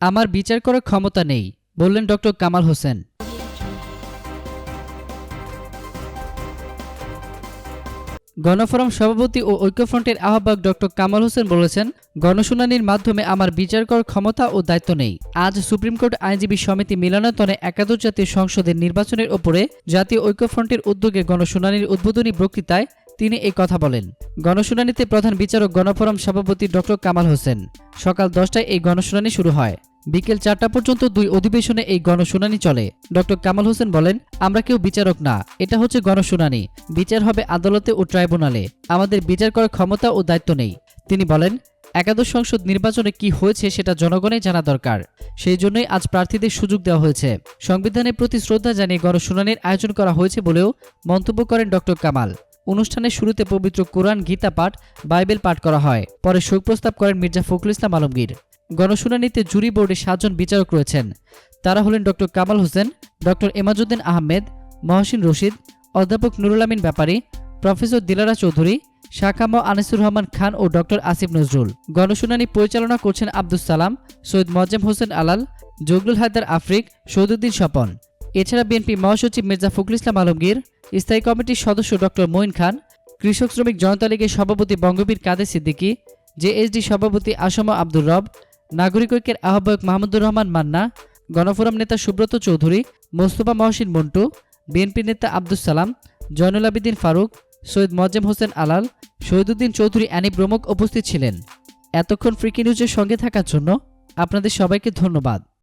আমার বিচার করার ক্ষমতা নেই, বললেন ডক্টর কামাল হোসেন। গণফোরাম সভাপতি ও ঐক্যফ্রন্টের আহ্বায়ক ডক্টর কামাল হোসেন বলেছেন, গণশুনানির মাধ্যমে আমার বিচার করার ক্ষমতা ও দায়িত্ব নেই। আজ সুপ্রিম কোর্ট আইনজীবী সমিতি মিলনায়তনে একাদশ জাতীয় সংসদের নির্বাচনের ওপরে জাতীয় ঐক্যফ্রন্টের উদ্যোগে গণশুনানির উদ্বোধনী বক্তৃতায় তিনি এই কথা বলেন। গণশুনানিতে প্রধান বিচারক গণফোরাম সভাপতি ডক্টর কামাল হোসেন। সকাল দশটায় এই গণশুনানি শুরু হয়। বিকেল চারটা পর্যন্ত দুই অধিবেশনে এই গণশুনানি চলে। ডক্টর কামাল হোসেন বলেন, আমরা কেউ বিচারক না। এটা হচ্ছে গণশুনানি। বিচার হবে আদালতে ও ট্রাইব্যুনালে। আমাদের বিচার করার ক্ষমতা ও দায়িত্ব নেই। তিনি বলেন, একাদশ সংসদ নির্বাচনে কি হয়েছে সেটা জনগণই জানা দরকার। সেই জন্যই আজ প্রার্থীদের সুযোগ দেওয়া হয়েছে। সংবিধানের প্রতি শ্রদ্ধা জানিয়ে গণশুনানির আয়োজন করা হয়েছে বলেও মন্তব্য করেন ডক্টর কামাল। অনুষ্ঠানের শুরুতে পবিত্র কোরআন, গীতা পাঠ, বাইবেল পাঠ করা হয়। পরে শোক প্রস্তাব করেন মির্জা ফখরুল ইসলাম আলমগীর। গণশুনানিতে জুরি বোর্ডে সাতজন বিচারক রয়েছেন। তারা হলেন ডক্টর কামাল হোসেন ডক্টর এমাজুদ্দিন আহমেদ, মহসিন রশিদ, অধ্যাপক নুরুল আমিন ব্যাপারী, প্রফেসর দিলারা চৌধুরী, শাখাম আনিসুর রহমান খান ও ডক্টর আসিফ নজরুল। গণশুনানি পরিচালনা করছেন আব্দুস সালাম, সৈয়দ মজ্জেম হোসেন আলাল, জগলুল হায়দার আফ্রিক, সৌদুদ্দিন স্বপন। এছাড়া বিএনপি মহাসচিব মির্জা ফখরুল ইসলাম আলমগীর স্থায়ী কমিটির সদস্য ডক্টর মঈন খান, কৃষক শ্রমিক জনতা লীগের সভাপতি বঙ্গবীর কাদের সিদ্দিকী, জেএসডি সভাপতি আসম আব্দুর রব, নাগরিক ঐক্যের আহ্বায়ক মাহমুদুর রহমান মান্না, গণফোরাম নেতা সুব্রত চৌধুরী, মোস্তফা মহসিন মন্টু, বিএনপি নেতা আব্দুস সালাম, জয়নুল আবিদিন ফারুক, সৈয়দ মজ্জেম হোসেন আলাল, শহীদুদ্দিন চৌধুরী অ্যানি প্রমুখ উপস্থিত ছিলেন। এতক্ষণ ফ্রিকি নিউজের সঙ্গে থাকার জন্য আপনাদের সবাইকে ধন্যবাদ।